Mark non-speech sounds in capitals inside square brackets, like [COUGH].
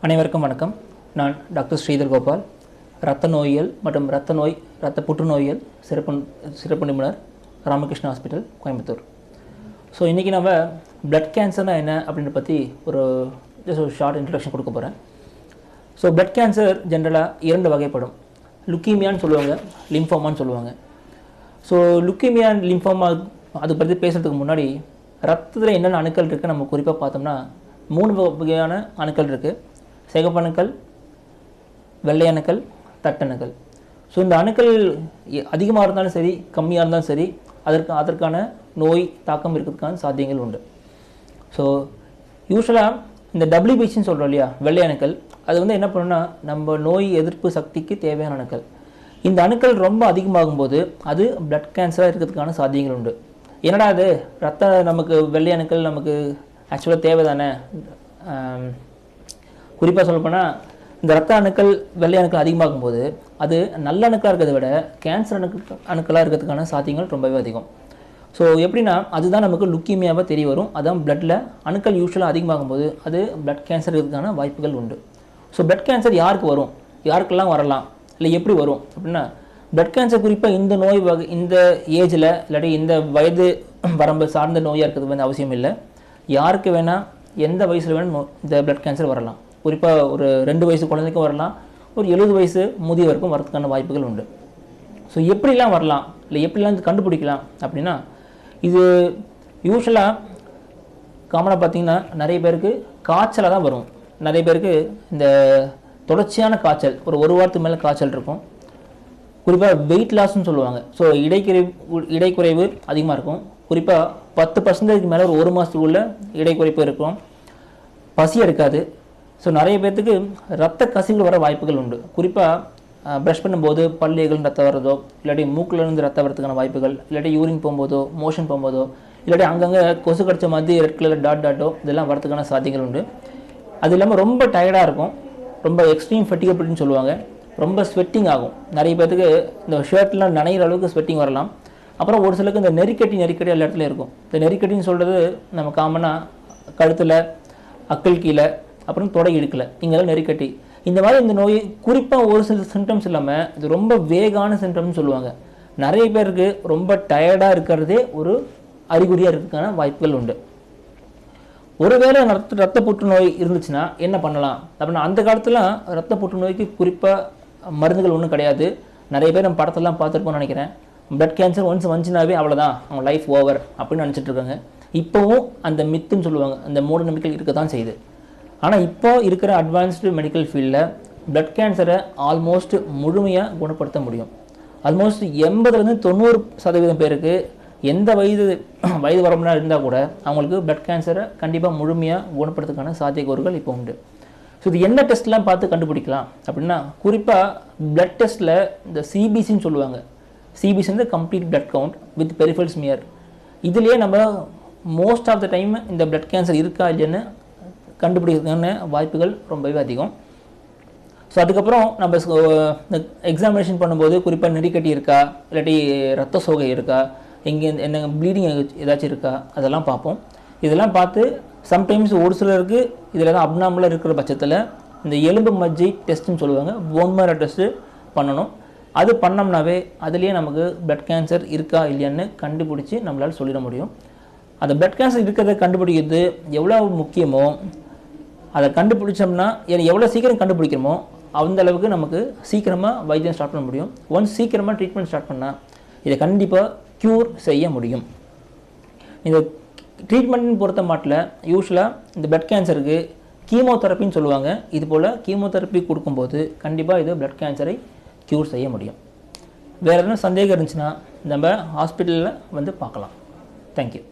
அனைவருக்கும் வணக்கம். நான் டாக்டர் ஸ்ரீதர் கோபால். இரத்த நோயியல் மற்றும் இரத்த நோய் இரத்த புற்றுநோயியல் சிறப்பு சிறப்பு நிபுணர் ராமகிருஷ்ணா ஹாஸ்பிட்டல் கோயம்புத்தூர். ஸோ இன்றைக்கி நம்ம பிளட் கேன்சர்னா என்ன அப்படின்றத பற்றி ஒரு ஜஸ்ட் ஒரு ஷார்ட் இன்ட்ரடக்ஷன் கொடுக்க போகிறேன் ஸோ பிளட் கேன்சர் ஜென்ரலாக இரண்டு வகைப்படும். லுக்கீமியான்னு சொல்லுவாங்க லிம்ஃபோமான்னு சொல்லுவாங்க. ஸோ லுக்கீமியா லிம்ஃபோமா அதை பற்றி பேசுகிறதுக்கு முன்னாடி ரத்தத்தில் என்னென்ன அணுக்கள் இருக்குது நம்ம குறிப்பாக பார்த்தோம்னா மூணு வகை- வகையான அணுக்கள் இருக்குது சிகப்பணுக்கள் வெள்ளை அணுக்கள் தட்டணுக்கள். ஸோ இந்த அணுக்கள் அதிகமாக இருந்தாலும் சரி கம்மியாக இருந்தாலும் சரி அதற்கு அதற்கான நோய் தாக்கம் இருக்கிறதுக்கான சாத்தியங்கள் உண்டு. ஸோ யூஸ்வலாக இந்த டபிள்யூபிசின்னு சொல்கிறோம் இல்லையா வெள்ளை அணுக்கள் அது வந்து என்ன பண்ணுன்னா நம்ம நோய் எதிர்ப்பு சக்திக்கு தேவையான அணுக்கள். இந்த அணுக்கள் ரொம்ப அதிகமாகும்போது அது பிளட் கேன்சராக இருக்கிறதுக்கான சாத்தியங்கள் உண்டு. என்னடா அது ரத்த நமக்கு வெள்ளை அணுக்கள் நமக்கு ஆக்சுவலாக தேவை தானே குறிப்பாக சொல்லப்போனால் இந்த ரத்த அணுக்கள் வெள்ளை அணுக்கள் அதிகமாகும் போது அது நல்ல அணுக்களாக இருக்கிறத விட கேன்சர் அணுக்கு அணுக்களாக இருக்கிறதுக்கான சாத்தியங்கள் ரொம்பவே அதிகம். ஸோ எப்படின்னா அதுதான் நமக்கு லுக்கீமியாவாக தெரிய வரும். அதான் பிளட்டில் அணுக்கள் யூஸ்வலாக அதிகமாகும் போது அது பிளட் கேன்சர் இருக்கிறதுக்கான வாய்ப்புகள் உண்டு. ஸோ பிளட் கேன்சர் யாருக்கு வரும்? யாருக்கெல்லாம் வரலாம்? இல்லை எப்படி வரும்? அப்படின்னா பிளட் கேன்சர் குறிப்பாக இந்த நோய் வகை இந்த ஏஜில் இல்லாட்டி இந்த வயது [CLEARS THROAT] வரம்பு சார்ந்த நோயாக இருக்கிறது வந்து அவசியம் இல்லை யாருக்கு வேணால் எந்த வயசில் வேணும் நோ- இந்த பிளட் கேன்சர் வரலாம். குறிப்பாக ஒரு ரெண்டு வயசு குழந்தைக்கும் வரலாம் ஒரு எழுபது வயசு முதியவருக்கும் வரதுக்கான வாய்ப்புகள் உண்டு. ஸோ எப்படிலாம் வரலாம்? இல்லை எப்படிலாம் இது கண்டுபிடிக்கலாம் அப்படின்னா இது யூஸ்வலாக காமனாக பார்த்தீங்கன்னா நிறைய பேருக்கு காய்ச்சலாக தான் வரும். நிறைய பேருக்கு இந்த தொடர்ச்சியான காய்ச்சல் ஒரு ஒரு வாரத்துக்கு மேலே காய்ச்சல் இருக்கும். குறிப்பாக வெயிட் லாஸ்ன்னு சொல்லுவாங்க. ஸோ இடைக்குறை இடைக்குறைவு அதிகமாக இருக்கும். குறிப்பாக பத்து பர்சன்டேஜ் மேலே ஒரு ஒரு மாதத்துக்குள்ளே இடைக்குறைப்பு இருக்கும். பசி எடுக்காது. ஸோ நிறைய பேர்த்துக்கு ரத்த கசிவுகள் வர வாய்ப்புகள் உண்டு. குறிப்பாக ப்ரஷ் பண்ணும்போது பல்லிகள் ரத்தம் வர்றதோ இல்லாட்டி மூக்கிலிருந்து ரத்தம் வரதுக்கான வாய்ப்புகள் இல்லாட்டி யூரின் போகும்போதோ மோஷன் போகும்போதோ இல்லாட்டி அங்கங்கே கொசு கடிச்ச மாதிரி ரெட் கலர் டாட் டாட்டோ இதெல்லாம் வரதுக்கான சாத்தியங்கள் உண்டு. அது இல்லாமல் ரொம்ப டயர்டாக இருக்கும். ரொம்ப எக்ஸ்ட்ரீம் ஃபெட்டிகபிள்னு சொல்லுவாங்க. ரொம்ப ஸ்வெட்டிங் ஆகும். நிறைய பேர்த்துக்கு இந்த ஷர்ட்லாம் நனைகிற அளவுக்கு ஸ்வெட்டிங் வரலாம். அப்புறம் ஒரு சிலருக்கு இந்த நெருக்கட்டி நெருக்கட்டி எல்லா இடத்துலையும் இருக்கும். இந்த நெருக்கட்டின்னு சொல்கிறது நம்ம காமனாக கழுத்தில் அக்கல் கீழே அப்புறம் தொடை இடுக்கல இங்கெல்லாம் நெருக்கட்டி. இந்த மாதிரி இந்த நோய் குறிப்பாக ஒரு சில சிம்டம்ஸ் இல்லாமல் இது ரொம்ப வேகான சிம்டம்னு சொல்லுவாங்க. நிறைய பேருக்கு ரொம்ப டயர்டாக இருக்கிறதே ஒரு அறிகுறியாக இருக்கிறதுக்கான வாய்ப்புகள் உண்டு. ஒருவேளை ரத்த ரத்த புற்றுநோய் இருந்துச்சுன்னா என்ன பண்ணலாம்? அப்படின்னா அந்த காலத்தில் ரத்த புற்றுநோய்க்கு குறிப்பாக மருந்துகள் ஒன்றும் கிடையாது. நிறைய பேர் நம்ம படத்தெல்லாம் பார்த்துருப்போம்னு நினைக்கிறேன். பிளட் கேன்சர் ஒன்ஸ் வந்துச்சுனாவே அவ்வளோதான் அவங்க லைஃப் ஓவர் அப்படின்னு நினச்சிட்ருக்காங்க இப்போவும் அந்த மித்துன்னு சொல்லுவாங்க. அந்த மூட நம்பிக்கை இருக்க தான் செய்யுது. ஆனால் இப்போ இருக்கிற அட்வான்ஸ்டு மெடிக்கல் ஃபீல்டில் பிளட் கேன்சரை ஆல்மோஸ்ட் முழுமையாக குணப்படுத்த முடியும். ஆல்மோஸ்ட் எண்பதுலேருந்து தொண்ணூறு சதவீதம் பேருக்கு எந்த வயது [CLEARS THROAT] வயது வரம்புனா இருந்தால் கூட அவங்களுக்கு பிளட் கேன்சரை கண்டிப்பாக முழுமையாக குணப்படுத்துக்கான சாத்தியக்கூறுகள் இப்போ உண்டு. ஸோ இது என்ன டெஸ்ட்லாம் பார்த்து கண்டுபிடிக்கலாம் அப்படின்னா குறிப்பாக பிளட் டெஸ்ட்டில் இந்த சிபிசின்னு சொல்லுவாங்க. சிபிசி வந்து complete blood count with peripheral smear இதுலேயே நம்ம மோஸ்ட் ஆஃப் த டைம் இந்த பிளட் கேன்சர் இருக்கா இல்லைன்னு கண்டுபிடிக்கிறதுக்கான வாய்ப்புகள் ரொம்பவே அதிகம். ஸோ அதுக்கப்புறம் நம்ம எக்ஸாமினேஷன் பண்ணும்போது குறிப்பாக நெறிக்கட்டி இருக்கா? இல்லாட்டி ரத்த சோகை இருக்கா? எங்கே என்ன ப்ளீடிங் ஏதாச்சும் இருக்கா? அதெல்லாம் பார்ப்போம். இதெல்லாம் பார்த்து சம்டைம்ஸ் ஒரு சிலருக்கு இதில் தான் அப்னாமலாக இருக்கிற பட்சத்தில் இந்த எலும்பு மஜ்ஜை டெஸ்ட்டுன்னு சொல்லுவாங்க. போன்மேரோ டெஸ்ட்டு பண்ணணும். அது பண்ணோம்னாவே அதுலேயே நமக்கு பிளட் கேன்சர் இருக்கா இல்லையான்னு கண்டுபிடிச்சி நம்மளால் சொல்லிட முடியும். அந்த பிளட் கேன்சர் இருக்கிறத கண்டுபிடிக்கிறது எவ்வளோ முக்கியமோ அதை கண்டுபிடிச்சோம்னா ஏன்னா எவ்வளோ சீக்கிரம் கண்டுபிடிக்கிறோமோ அந்த அளவுக்கு நமக்கு சீக்கிரமாக வைத்தியம் ஸ்டார்ட் பண்ண முடியும். ஒன்ஸ் சீக்கிரமாக ட்ரீட்மெண்ட் ஸ்டார்ட் பண்ணால் இதை கண்டிப்பாக க்யூர் செய்ய முடியும். இந்த ட்ரீட்மெண்ட்னு பொறுத்த மாட்டில் யூஸ்வலாக இந்த பிளட் கேன்சருக்கு கீமோதெரப்பின்னு சொல்லுவாங்க. இது போல் கீமோதெரப்பி கொடுக்கும்போது கண்டிப்பாக இது பிளட் கேன்சரை க்யூர் செய்ய முடியும். வேறு எதுவும் சந்தேகம் இருந்துச்சுன்னா நம்ம ஹாஸ்பிட்டலில் வந்து பார்க்கலாம். தேங்க்யூ